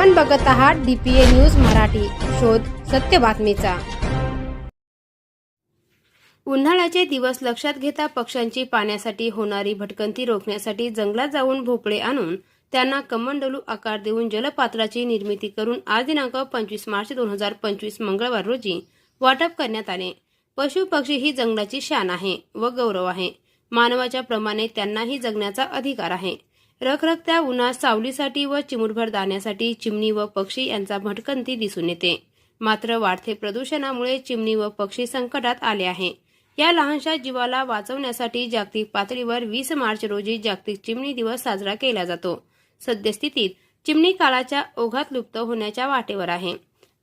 आपण बघत आहात डीपीए न्यूज मराठी. शोध सत्य बातमीचा. उन्हाळ्याचे दिवस लक्षात घेता पक्ष्यांची पाण्यासाठी होणारी भटकंती रोखण्यासाठी जंगलात जाऊन भोपळे आणून त्यांना कमंडलू आकार देऊन जलपात्राची निर्मिती करून आज दिनांक पंचवीस मार्च दोन हजार पंचवीस मंगळवार रोजी वाटप करण्यात आले. पशु पक्षी ही जंगलाची शान आहे व गौरव आहे. मानवाच्या प्रमाणे त्यांनाही जगण्याचा अधिकार आहे. रखरखत्या उन्हात सावलीसाठी व चिमुरभर दाण्यासाठी चिमणी व पक्षी यांचा भटकंती दिसून येते. मात्र वाढते प्रदूषणामुळे चिमणी व पक्षी संकटात आले आहे. या लहानशा जीवाला वाचवण्यासाठी जागतिक पातळीवर वीस मार्च रोजी जागतिक चिमणी दिवस साजरा केला जातो. सद्यस्थितीत चिमणी काळाच्या ओघात लुप्त होण्याच्या वाटेवर आहे.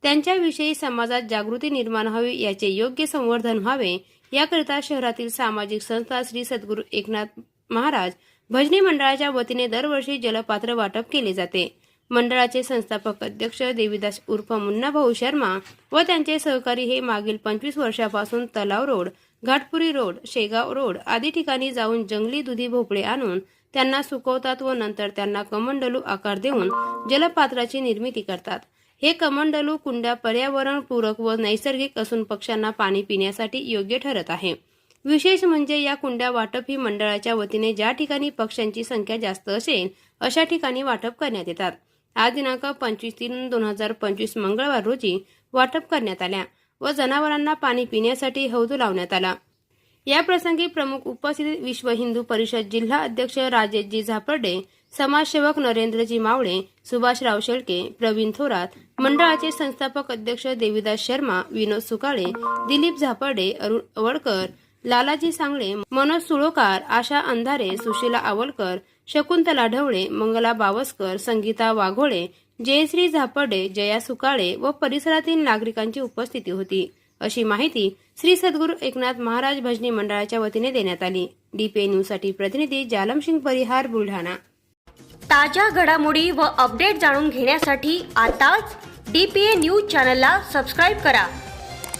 त्यांच्याविषयी समाजात जागृती निर्माण व्हावी याचे योग्य संवर्धन व्हावे याकरिता शहरातील सामाजिक संस्था श्री सद्गुरू एकनाथ महाराज भजनी मंडळाच्या वतीने दरवर्षी जलपात्र वाटप केले जाते. मंडळाचे संस्थापक अध्यक्ष देवीदास उर्फ मुन्नाभाऊ शर्मा व त्यांचे सहकारी हे मागील पंचवीस वर्षापासून तलाव road Ghatpuri road Shegaon road आदी ठिकाणी जाऊन जंगली दुधी भोपळे आणून त्यांना सुकवतात व नंतर त्यांना कमंडलू आकार देऊन जलपात्राची निर्मिती करतात. हे कमंडलू कुंड्या पर्यावरण पूरक व नैसर्गिक असून पक्ष्यांना पाणी पिण्यासाठी योग्य ठरत आहे. विशेष म्हणजे या कुंड्या वाटप ही मंडळाच्या वतीने ज्या ठिकाणी पक्ष्यांची संख्या जास्त असेल अशा ठिकाणी वाटप करण्यात येतात. आज दिनांक पंचवीस तीन दोन हजार पंचवीस मंगळवार रोजी वाटप करण्यात आल्या व जनावरांना पाणी पिण्यासाठी हौद लावण्यात आला. या प्रसंगी प्रमुख उपस्थित विश्व हिंदू परिषद जिल्हा अध्यक्ष राजेशजी झापर्डे समाजसेवक नरेंद्रजी मावळे सुभाषराव शेळके प्रवीण थोरात मंडळाचे संस्थापक अध्यक्ष देवीदास शर्मा विनोद सुकाळे दिलीप झापर्डे अरुण अवडकर लालाजी सांगळे मनोज सुळोकार आशा अंधारे सुशीला आवलकर शकुंतला ढवळे मंगला बावस्कर संगीता वाघोळे जयश्री झापर्डे जया सुकाळे व परिसरातील नागरिकांची उपस्थिती होती. अशी माहिती श्री सद्गुरू एकनाथ महाराज भजनी मंडळाच्या वतीने देण्यात आली. डीपीए न्यूजसाठी प्रतिनिधी जालमसिंग परिहार बुलढाणा. ताज्या घडामोडी व अपडेट जाणून घेण्यासाठी आताच डी पी ए न्यूज चॅनलला सबस्क्राईब करा.